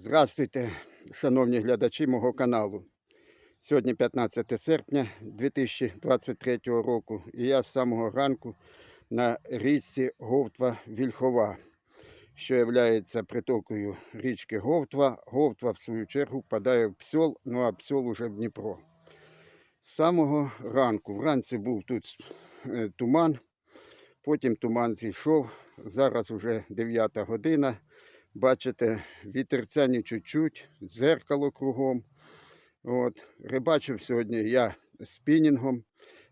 Здравствуйте, шановні глядачі мого каналу. Сьогодні 15 серпня 2023 року і я з самого ранку на річці Говтва Вільхова, що є притокою річки Говтва. Говтва, в свою чергу, впадає в Псьол, ну а Псьол уже в Дніпро. З самого ранку, вранці був тут е, туман, потім туман зійшов, зараз вже 9 година. Бачите, вітерця не чуть-чуть, дзеркало кругом. От. Рибачив сьогодні я спінінгом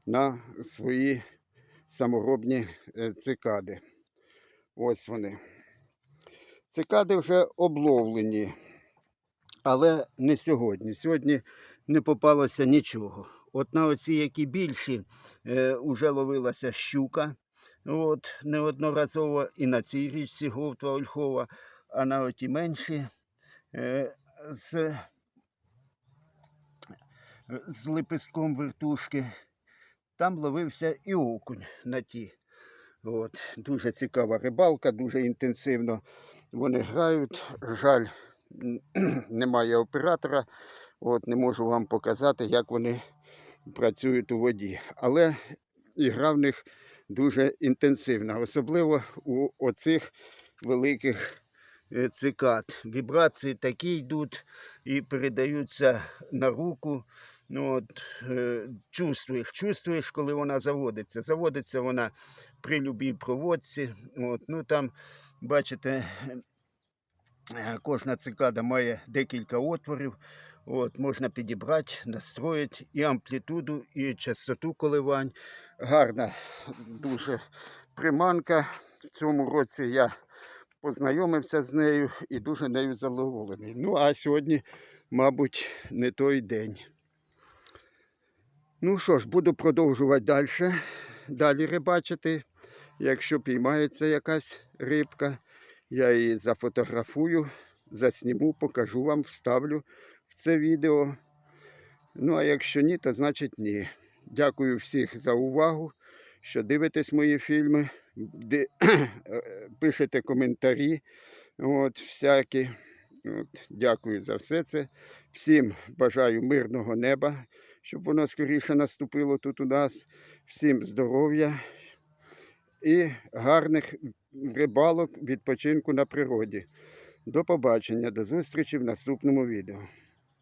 на свої саморобні е, цикади. Ось вони. Цикади вже обловлені, але не сьогодні. Сьогодні не попалося нічого. От на оці, які більші, е, вже ловилася щука. От, неодноразово і на цій річці Говтва Ольхова а на оті менші е, з, з лепестком вертушки. Там ловився і окунь на ті. От, дуже цікава рибалка, дуже інтенсивно вони грають. Жаль, немає оператора. От, не можу вам показати, як вони працюють у воді. Але ігра в них дуже інтенсивна, особливо у оцих великих цикад. Вібрації такі йдуть і передаються на руку. Ну, от, е, чувствуєш, чувствуєш, коли вона заводиться. Заводиться вона при любій проводці. От, ну, там, бачите, е, кожна цикада має декілька отворів. От, можна підібрати, настроїти і амплітуду, і частоту коливань. Гарна дуже приманка. В цьому році я познайомився з нею і дуже нею задоволений. Ну, а сьогодні, мабуть, не той день. Ну що ж, буду продовжувати далі. Далі рибачити. Якщо піймається якась рибка, я її зафотографую, засніму, покажу вам, вставлю в це відео. Ну, а якщо ні, то значить ні. Дякую всіх за увагу, що дивитесь мої фільми, де, пишете коментарі. От, всякі. От, дякую за все це. Всім бажаю мирного неба, щоб воно скоріше наступило тут у нас. Всім здоров'я і гарних рибалок, відпочинку на природі. До побачення, до зустрічі в наступному відео.